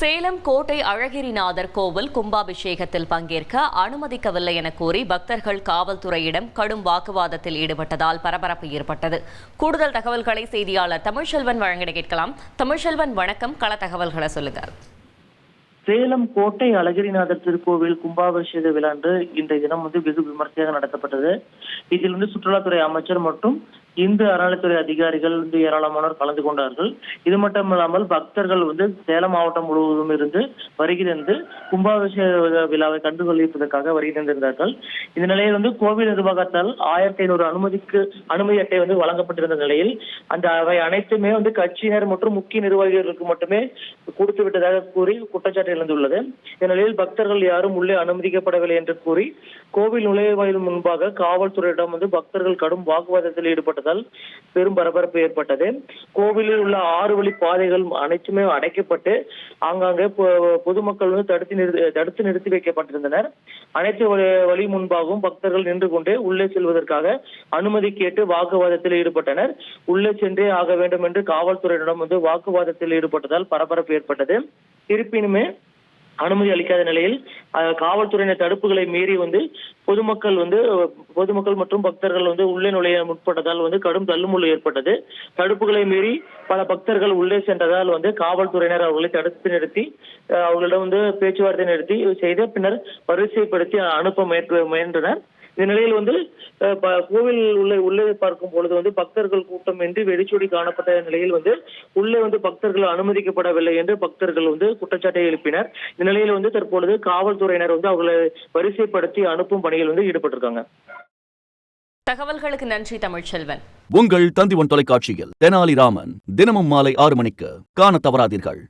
சேலம் கோட்டை அழகிரிநாதர் கோவில் கும்பாபிஷேகத்தில் பங்கேற்க அனுமதிக்கவில்லை என கூறி பக்தர்கள் காவல்துறையிடம் கடும் வாக்குவாதத்தில் ஈடுபட்டதால் பரபரப்பு ஏற்பட்டது. கூடுதல் தகவல்களை செய்தியாளர் தமிழ்ச்செல்வன் வழங்கிட கேட்கலாம். தமிழ்செல்வன் வணக்கம். கள தகவல்களை சொல்லுங்க. சேலம் கோட்டை அழகிரிநாதர் திருக்கோவில் கும்பாபிஷேக விழாண்டு இன்றைய தினம் வந்து வெகு விமர்சையாக நடத்தப்பட்டது. இதில் வந்து சுற்றுலாத்துறை அமைச்சர் மற்றும் இந்து அறநிலைத்துறை அதிகாரிகள் வந்து ஏராளமானோர் கலந்து கொண்டார்கள். இது மட்டும் இல்லாமல் பக்தர்கள் வந்து சேலம் மாவட்டம் முழுவதும் இருந்து வருகிறந்து கும்பாபிஷேக விழாவை கண்டுகொள்ளிப்பதற்காக வருகை தந்திருந்தார்கள். இந்த நிலையில் வந்து கோவில் நிர்வாகத்தால் ஆயிரத்தி ஐநூறு அனுமதிக்கு அனுமதி அட்டை வந்து வழங்கப்பட்டிருந்த நிலையில் அந்த அவை அனைத்துமே வந்து கட்சியினர் மற்றும் முக்கிய நிர்வாகிகளுக்கு மட்டுமே கொடுத்து விட்டதாக கூறி குற்றச்சாட்டு எழுந்துள்ளது. இந்த நிலையில் பக்தர்கள் யாரும் உள்ளே அனுமதிக்கப்படவில்லை என்று கூறி கோவில் நுழைவாயில் முன்பாக காவல்துறையிடம் வந்து பக்தர்கள் கடும் வாக்குவாதத்தில் ஈடுபட்டது ஈடுபட்டதால் பெரும் பரபரப்பு ஏற்பட்டது. கோவிலில் உள்ள ஆறு வழி பாதைகள் அனைத்துமே அடைக்கப்பட்டு ஆங்காங்கே பொ- பொதுமக்கள் வந்து தடுத்து நிறுத்தி தடுத்து நிறுத்தி வைக்கப்பட்டிருந்தனர். அனைத்து வழி- வழி முன்பாகவும் பக்தர்கள் நின்று கொண்டு உள்ளே செல்வதற்காக அனுமதி கேட்டு வாக்குவாதத்தில் ஈடுபட்டனர். உள்ளே சென்றே ஆக வேண்டும் என்று காவல்துறையினரிடம் வந்து வாக்குவாதத்தில் ஈடுபட்டதால் பரபரப்பு ஏற்பட்டது. இருப்பினுமே அனுமதி அளிக்காத நிலையில் காவல்துறையினர் தடுப்புகளை மீறி வந்து பொதுமக்கள் வந்து பொதுமக்கள் மற்றும் பக்தர்கள் வந்து உள்ளே நுழைய முற்பட்டதால் வந்து கடும் தள்ளுமுள்ளு ஏற்பட்டது. தடுப்புகளை மீறி பல பக்தர்கள் உள்ளே சென்றதால் வந்து காவல்துறையினர் அவர்களை தடுத்து நிறுத்தி அவர்களிடம் வந்து பேச்சுவார்த்தை நடத்தி செய்த பின்னர் வரிசைப்படுத்தி அனுப்ப முயன்றனர். இந்த நிலையில் வந்து கோவில் உள்ளே உள்ளே பார்க்கும் பொழுது வந்து பக்தர்கள் கூட்டம் என்று வெடிச்சொடி காணப்பட்ட நிலையில் வந்து உள்ளே வந்து பக்தர்கள் அனுமதிக்கப்படவில்லை என்று பக்தர்கள் வந்து குற்றச்சாட்டை எழுப்பினர். இந்த நிலையில் வந்து தற்பொழுது காவல்துறையினர் வந்து அவர்களை வரிசைப்படுத்தி அனுப்பும் பணியில் வந்து ஈடுபட்டிருக்காங்க. தகவல்களுக்கு நன்றி தமிழ்செல்வன் உங்கள் தந்திவன் தொலைக்காட்சியில் தெனாலிராமன் தினமும் மாலை ஆறு மணிக்கு காணத் தவறாதீர்கள்.